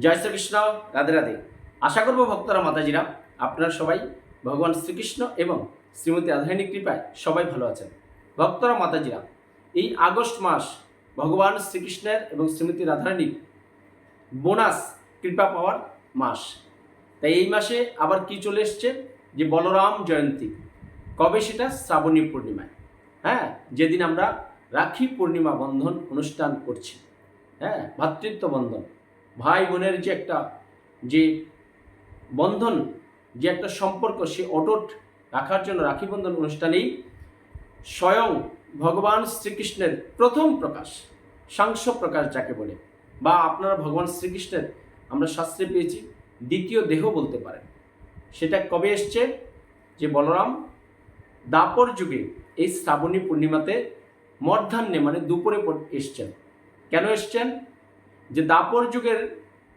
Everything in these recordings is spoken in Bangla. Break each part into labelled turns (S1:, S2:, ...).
S1: জয় শ্রীকৃষ্ণ রাধে রাধে। আশা করব ভক্তরা, মাতাজিরা, আপনারা সবাই ভগবান শ্রীকৃষ্ণ এবং শ্রীমতী রাধারানীর কৃপায় সবাই ভালো আছেন। ভক্তরা, মাতাজিরা, এই আগস্ট মাস ভগবান শ্রীকৃষ্ণের এবং শ্রীমতী রাধারানীর বোনাস কৃপা পাওয়ার মাস। তাই এই মাসে আবার কি চলে এসছে? যে বলরাম জয়ন্তী। কবে সেটা? শ্রাবণী পূর্ণিমায়। হ্যাঁ যেদিন আমরা রাখি পূর্ণিমা বন্ধন অনুষ্ঠান করছি। হ্যাঁ ভ্রাতৃত্ব বন্ধন। ভাই বোনের যে একটা যে বন্ধন, যে একটা সম্পর্ক, সে অটুট রাখার জন্য রাখি বন্ধন অনুষ্ঠানেই স্বয়ং ভগবান শ্রীকৃষ্ণের প্রথম প্রকাশ সাংস প্রকাশ যাকে বলে, বা আপনারা ভগবান শ্রীকৃষ্ণের, আমরা শাস্ত্রে পেয়েছি, দ্বিতীয় দেহ বলতে পারেন। সেটা কবে এসছে? যে বলরাম দাপর যুগে এই শ্রাবণী পূর্ণিমাতে মধ্যাহ্নে মানে দুপুরে পর- এসছেন। কেন এসছেন? যে দাপর যুগের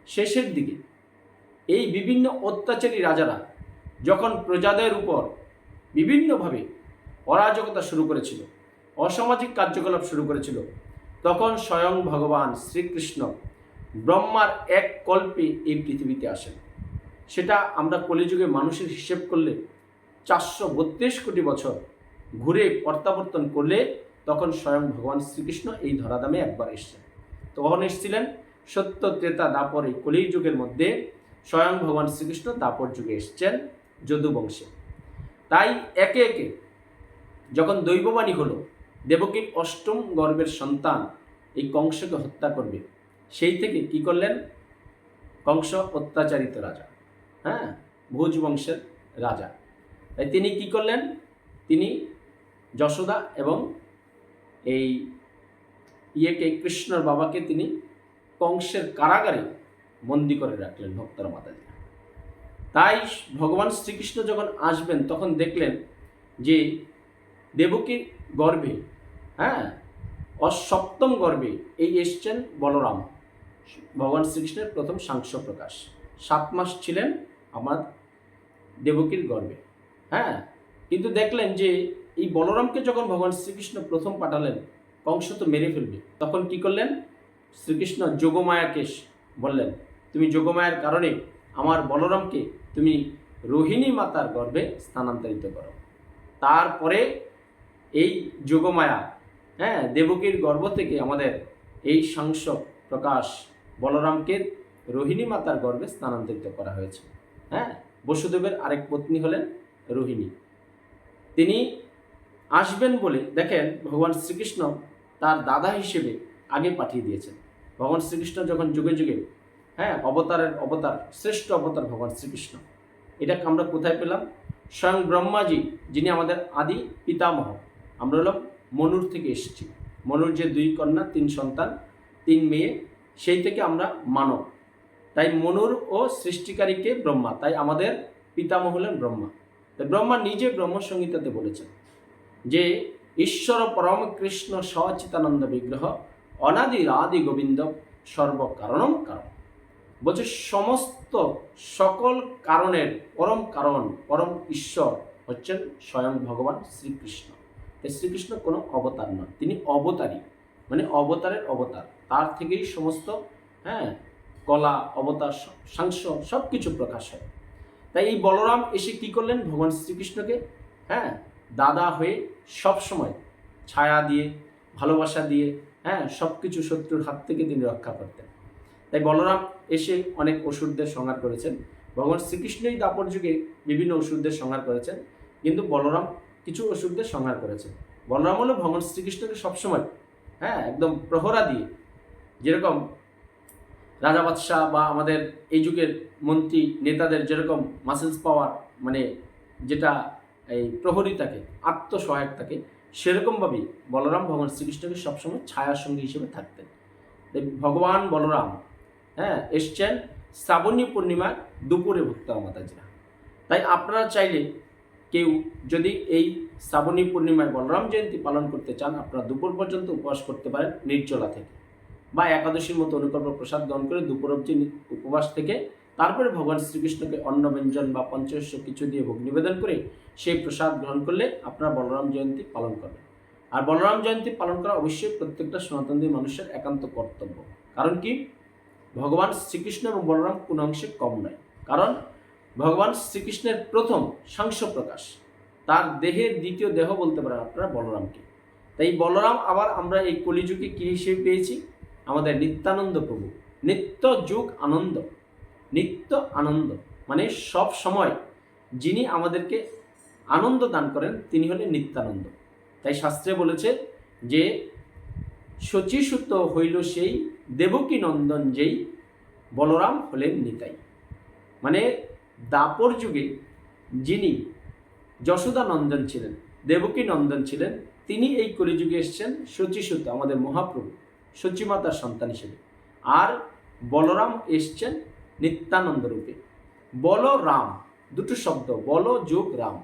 S1: শেষের দিকে এই বিভিন্ন অত্যাচারী রাজারা যখন প্রজাদের উপর বিভিন্নভাবে অরাজকতা শুরু করেছিল, অসামাজিক কার্যকলাপ শুরু করেছিল, তখন স্বয়ং ভগবান শ্রীকৃষ্ণ ব্রহ্মার এক কল্পে এই পৃথিবীতে আসেন। সেটা আমরা কলিযুগে মানুষের হিসেব করলে চারশো বত্রিশ কোটি বছর ঘুরে প্রত্যাবর্তন করলে তখন স্বয়ং ভগবান শ্রীকৃষ্ণ এই ধরাধামে একবার এসছেন। তখন এসেছিলেন সত্য ত্রেতা দাপর এই কলি যুগের মধ্যে স্বয়ং ভগবান শ্রীকৃষ্ণ দাপর যুগে এসছেন যদু বংশে তাই একে একে যখন দৈববাণী হলো, দেবকীর অষ্টম গর্ভের সন্তান এই কংসকে হত্যা করবে। সেই থেকে কি করলেন? কংস অত্যাচারিত রাজা হ্যাঁ? ভোজ বংশের রাজা। তাই তিনি কি করলেন? তিনি যশোদা এবং এই ইয়েকে কৃষ্ণর বাবাকে তিনি কংসের কারাগারে বন্দি করে রাখলেন ভক্তরা মাতাজি তাই ভগবান শ্রীকৃষ্ণ যখন আসবেন, তখন দেখলেন যে দেবকীর গর্ভে হ্যাঁ অসপ্তম গর্ভে এই এসছেন বলরাম। ভগবান শ্রীকৃষ্ণের প্রথম সাংস প্রকাশ। সাত মাস ছিলেন আমার দেবকীর গর্ভে হ্যাঁ। কিন্তু দেখলেন যে এই বলরামকে যখন ভগবান শ্রীকৃষ্ণ প্রথম পাঠালেন কংস তো মেরে ফেলবে। তখন কি করলেন? শ্রীকৃষ্ণ যোগমায়াকে বললেন, তুমি যোগমায়ার কারণে আমার বলরামকে তুমি রোহিণী মাতার গর্ভে স্থানান্তরিত করো। তারপরে এই যোগমায়া হ্যাঁ দেবকীর গর্ভ থেকে আমাদের এই সাংস প্রকাশ বলরামকে রোহিণী মাতার গর্ভে স্থানান্তরিত করা হয়েছে। হ্যাঁ বসুদেবের আরেক পত্নী হলেন রোহিণী। তিনি আসবেন বলে দেখেন ভগবান শ্রীকৃষ্ণ তার দাদা হিসেবে আগে পাঠিয়ে দিয়েছেন। ভগবান শ্রীকৃষ্ণ যখন যুগে যুগে হ্যাঁ অবতারের অবতার, শ্রেষ্ঠ অবতার ভগবান শ্রীকৃষ্ণ, এটা আমরা কোথায় পেলাম? স্বয়ং ব্রহ্মাজি, যিনি আমাদের আদি পিতামহ। আমরা হলাম মনুর থেকে এসেছি। মনুর যে দুই কন্যা, তিন সন্তান, তিন মেয়ে, সেই থেকে আমরা মানব। তাই মনুর ও সৃষ্টিকারীকে ব্রহ্মা? তাই আমাদের পিতামহ হলেন ব্রহ্মা। তাই ব্রহ্মা নিজে ব্রহ্মসংহিতাতে বলেছেন যে ঈশ্বর পরম কৃষ্ণ সচিতানন্দ বিগ্রহ, অনাদি আদি গোবিন্দ সর্বকারণম কারণ। বলছে, সমস্ত সকল কারণের পরম কারণ, পরম ঈশ্বর হচ্ছেন স্বয়ং ভগবান শ্রীকৃষ্ণ। তাই শ্রীকৃষ্ণ কোনো অবতার নয় তিনি অবতারী মানে অবতারের অবতার। তার থেকেই সমস্ত হ্যাঁ কলা, অবতার সাংস সব কিছু প্রকাশ হয়। তাই এই বলরাম এসে কি করলেন? ভগবান শ্রীকৃষ্ণকে হ্যাঁ দাদা হয়ে সব সময় ছায়া দিয়ে, ভালোবাসা দিয়ে হ্যাঁ সব কিছু শত্রুর হাত থেকে তিনি রক্ষা করতেন। তাই বলরাম এসে অনেক অসুরদের সংহার করেছেন। ভগবান শ্রীকৃষ্ণই দাপর যুগে বিভিন্ন অসুরদের সংহার করেছেন, কিন্তু বলরাম কিছু অসুরদের সংহার করেছেন। বলরাম হলো ভগবান শ্রীকৃষ্ণকে সবসময় হ্যাঁ একদম প্রহরা দিয়ে, যেরকম রাজা বাদশাহ বা আমাদের এই যুগের মন্ত্রী, নেতাদের যেরকম মাসেলস পাওয়ার মানে যেটা এই প্রহরী থাকে আত্মসহায়ক থাকে সেরকমভাবেই বলরাম ভগবান শ্রীকৃষ্ণকে সবসময় ছায়ার সঙ্গী হিসেবে থাকতেন। ভগবান বলরাম হ্যাঁ এসছেন শ্রাবণী পূর্ণিমার দুপুরে ভক্তরা মাতাজিরা। তাই আপনারা চাইলে কেউ যদি এই শ্রাবণী পূর্ণিমায় বলরাম জয়ন্তী পালন করতে চান, আপনারা দুপুর পর্যন্ত উপবাস করতে পারেন নির্জলা থেকে। বা একাদশীর মতো অনুকল্প প্রসাদ গ্রহণ করে দুপুর অবধি উপবাস থেকে তারপরে ভগবান শ্রীকৃষ্ণকে অন্ন, ব্যঞ্জন বা পঞ্চশস্য কিছু দিয়ে ভোগ নিবেদন করে সেই প্রসাদ গ্রহণ করলে আপনারা বলরাম জয়ন্তী পালন করবেন। আর বলরাম জয়ন্তী পালন করা অবশ্যই প্রত্যেকটা সনাতনদের মানুষের একান্ত কর্তব্য। কারণ কি? ভগবান শ্রীকৃষ্ণ এবং বলরাম কোনো অংশে কম নয়। কারণ ভগবান শ্রীকৃষ্ণের প্রথম সাংস প্রকাশ, তার দেহের দ্বিতীয় দেহ বলতে পারেন আপনারা বলরামকে। তাই বলরাম আবার আমরা এই কলিযুগে কী হিসেবে পেয়েছি? আমাদের নিত্যানন্দ প্রভু। নিত্য যুগ আনন্দ। নিত্য আনন্দ। মানে সব সময় যিনি আমাদেরকে আনন্দ দান করেন, তিনি হলেন নিত্যানন্দ। তাই শাস্ত্রে বলেছে যে শচীসুত হইল সেই দেবকী নন্দন যেই বলরাম হলেন নিতাই। মানে দাপর যুগে যিনি যশোদা নন্দন ছিলেন, দেবকী নন্দন ছিলেন, তিনি এই কলিযুগে এসছেন শচীসুত আমাদের মহাপ্রভু, সচিমাতার সন্তান হিসেবে। আর বলরাম এসছেন নিত্যানন্দ রূপে। বলরাম দুটো শব্দ, বল যোগ রাম।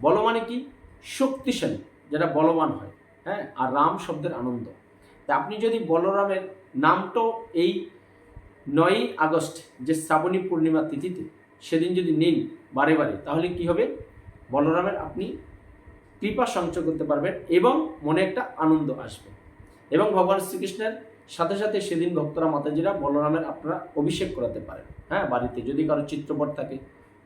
S1: বল মানে কি? শক্তিশালী, যেটা বলবান হয় হ্যাঁ? আর রাম শব্দের আনন্দ। তা আপনি যদি বলরামের নামটাও এই নয়ই আগস্ট, যে শ্রাবণী পূর্ণিমা তিথিতে, সেদিন যদি নিন বারে বারে, তাহলে কি হবে? বলরামের আপনি কৃপা সঞ্চয় করতে পারবেন এবং মনে একটা আনন্দ আসবে। এবং ভগবান শ্রীকৃষ্ণের সাথে সাথে সেদিন ভক্তরা মাতাজিরা বলরামের আপনারা অভিষেক করাতে পারেন। হ্যাঁ বাড়িতে যদি কারও চিত্রপট থাকে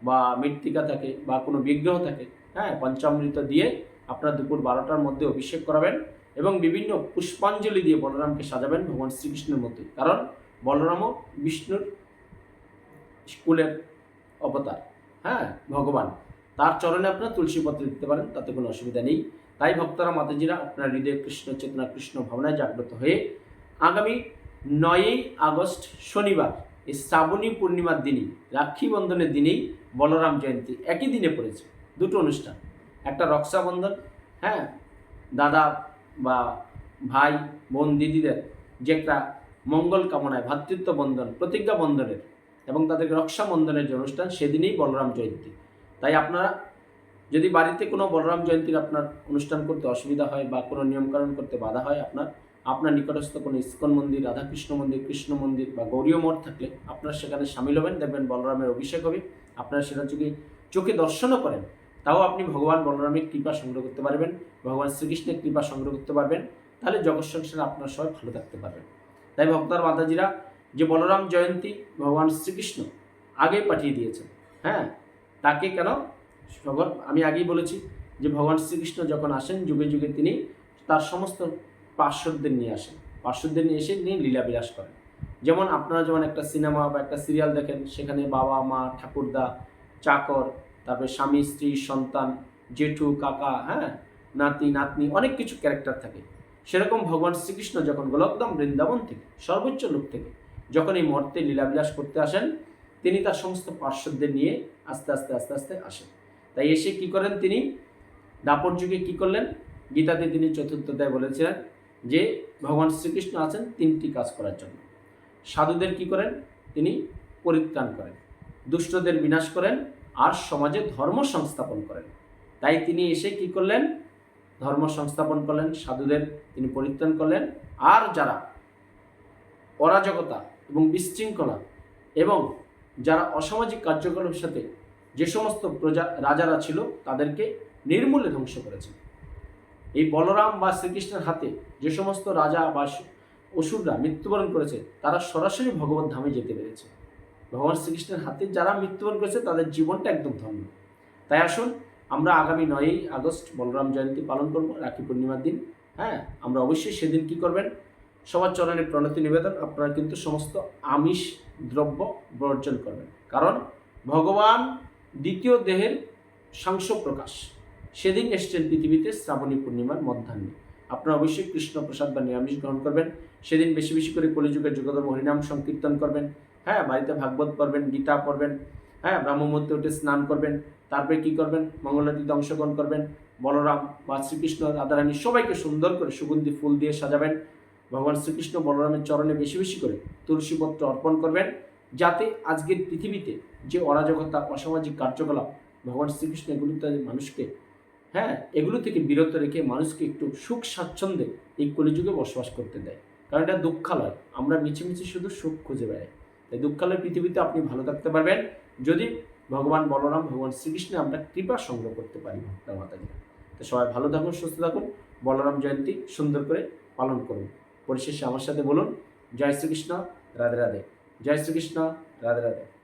S1: বা মৃত্তিকা থাকে বা কোনো বিগ্রহ থাকে হ্যাঁ পঞ্চামৃত দিয়ে আপনারা দুপুর বারোটার মধ্যে অভিষেক করাবেন এবং বিভিন্ন পুষ্পাঞ্জলি দিয়ে বলরামকে সাজাবেন ভগবান শ্রীকৃষ্ণের মতোই কারণ বলরামও বিষ্ণুর স্কুলের অবতার হ্যাঁ ভগবান। তার চরণে আপনারা তুলসী পত্র দিতে পারেন, তাতে কোনো অসুবিধা নেই। তাই ভক্তরা মাতাজিরা আপনার হৃদয়ে কৃষ্ণ চেতনা, কৃষ্ণ ভাবনায় জাগ্রত হয়ে আগামী নয়ই আগস্ট শনিবার, এই শ্রাবণী পূর্ণিমার দিনই রাক্ষী বন্ধনের দিনেই বলরাম জয়ন্তী একই দিনে পড়েছে, দুটো অনুষ্ঠান। একটা রক্ষাবন্ধন হ্যাঁ দাদা বা ভাই, বোন, দিদিদের, যে একটা মঙ্গল কামনায় ভ্রাতৃত্ব বন্ধন, প্রতিজ্ঞা বন্ধনের এবং তাদেরকে রক্ষা বন্ধনের যে অনুষ্ঠান, সেদিনেই বলরাম জয়ন্তী। তাই আপনারা যদি বাড়িতে কোনো বলরাম জয়ন্তীর আপনার অনুষ্ঠান করতে অসুবিধা হয় বা কোনো নিয়মকানুন করতে বাধা হয় আপনার আপনার নিকটস্থ কোনো ইস্কন মন্দির, রাধাকৃষ্ণ মন্দির, কৃষ্ণ মন্দির বা গৌরীয় মঠ থাকলে আপনার সেখানে সামিল হবেন, দেখবেন বলরামের অভিষেক হবে। আপনারা সেটা যদি চোখে দর্শনও করেন। তাও আপনি ভগবান বলরামের কৃপা সংগ্রহ করতে পারবেন, ভগবান শ্রীকৃষ্ণের কৃপা সংগ্রহ করতে পারবেন, তাহলে জগৎ সংসারে আপনার সবাই ভালো থাকতে পারবেন। তাই ভক্তার, মাতাজিরা, যে বলরাম জয়ন্তী ভগবান শ্রীকৃষ্ণ আগেই পাঠিয়ে দিয়েছেন হ্যাঁ? তাকে কেন? আমি আগেই বলেছি যে ভগবান শ্রীকৃষ্ণ যখন আসেন, যুগে যুগে তিনি তার সমস্ত পার্শ্বদের নিয়ে আসেন। পার্শ্বদের নিয়ে এসে তিনি লীলা বিলাস করেন। যেমন আপনারা যেমন একটা সিনেমা বা একটা সিরিয়াল দেখেন, সেখানে বাবা, মা, ঠাকুরদা, চাকর, তারপরে স্বামী, স্ত্রী, সন্তান, জেঠু, কাকা হ্যাঁ নাতি, নাতনি, অনেক কিছু ক্যারেক্টার থাকে। সেরকম ভগবান শ্রীকৃষ্ণ যখন গোলকদাম বৃন্দাবন থেকে, সর্বোচ্চ লোক থেকে, যখন এই মর্তে লীলাবিলাস করতে আসেন, তিনি তার সমস্ত পার্শ্বদের নিয়ে আস্তে আস্তে আস্তে আস্তে আসেন। তাই এসে কি করেন তিনি? দাপর যুগে কি করলেন? গীতাতে তিনি চতুর্থ চতুর্থতায় বলেছিলেন যে ভগবান শ্রীকৃষ্ণ আছেন, তিনটি কাজ করার জন্য। সাধুদের কি করেন? তিনি পরিত্রাণ করেন। দুষ্টদের বিনাশ করেন আর সমাজে ধর্ম সংস্থাপন করেন। তাই তিনি এসে কি করলেন? ধর্ম সংস্থাপন করলেন, সাধুদের তিনি পরিত্রাণ করলেন। আর যারা অরাজকতা এবং বিশৃঙ্খলা এবং যারা অসামাজিক কার্যকলাপের সাথে যে সমস্ত প্রজা, রাজারা ছিল, তাদেরকে নির্মূলে ধ্বংস করেছেন। এই বলরাম বা শ্রীকৃষ্ণের হাতে যে সমস্ত রাজা বা অসুররা মৃত্যুবরণ করেছে, তারা সরাসরি ভগবত ধামে যেতে পেরেছে। ভগবান শ্রীকৃষ্ণের হাতে যারা মৃত্যুবরণ করেছে, তাদের জীবনটা একদম ধন্য। তাই আসুন, আমরা আগামী নয়ই আগস্ট বলরাম জয়ন্তী পালন করব, রাখি পূর্ণিমার দিন। হ্যাঁ আমরা অবশ্যই সেদিন কি করবেন? সবার চরণে প্রণতি নিবেদন, আপনারা কিন্তু সমস্ত আমিষ দ্রব্য বর্জন করবেন। কারণ ভগবান দ্বিতীয় দেহের সাংস প্রকাশ। সেদিন এসছেন পৃথিবীতে শ্রাবণী পূর্ণিমার মধ্যাহ্নে। আপনারা অবশ্যই কৃষ্ণ প্রসাদ বা নিরামিষ গ্রহণ করবেন। সেদিন বেশি বেশি করে কলিযুগের যুগধর্ম হরিনাম সংকীর্তন করবেন। হ্যাঁ বাড়িতে ভাগবত পড়বেন, গীতা পড়বেন হ্যাঁ ব্রাহ্মমূর্তে উঠে স্নান করবেন, তারপরে কি করবেন? মঙ্গলাতিতে অংশগ্রহণ করবেন, বলরাম বা শ্রীকৃষ্ণ, রাধারানী সবাইকে সুন্দর করে সুগন্ধি ফুল দিয়ে সাজাবেন। ভগবান শ্রীকৃষ্ণ বলরামের চরণে বেশি বেশি করে তুলসীপত্র অর্পণ করবেন, যাতে আজকের পৃথিবীতে যে অরাজকতা, অসামাজিক কার্যকলাপ ভগবান শ্রীকৃষ্ণ এগুলোতে মানুষকে হ্যাঁ এগুলো থেকে বিরত রেখে মানুষকে একটু সুখ স্বাচ্ছন্দ্যে এই কলিযুগে বসবাস করতে দেয়। কারণ এটা দুঃখালয়। আমরা মিছিমিছি শুধু সুখ খুঁজে বেড়াই। তাই দুঃখালয় পৃথিবীতে আপনি ভালো থাকতে পারবেন। যদি ভগবান বলরাম, ভগবান শ্রীকৃষ্ণে আমরা কৃপা সংগ্রহ করতে পারি ভক্তার মাতাজিরা। তো সবাই ভালো থাকুন, সুস্থ থাকুন। বলরাম জয়ন্তী সুন্দর করে পালন করুন। পরিশেষে আমার সাথে বলুন, জয় শ্রীকৃষ্ণ, রাধে রাধে। জয় শ্রীকৃষ্ণ, রাধে রাধে।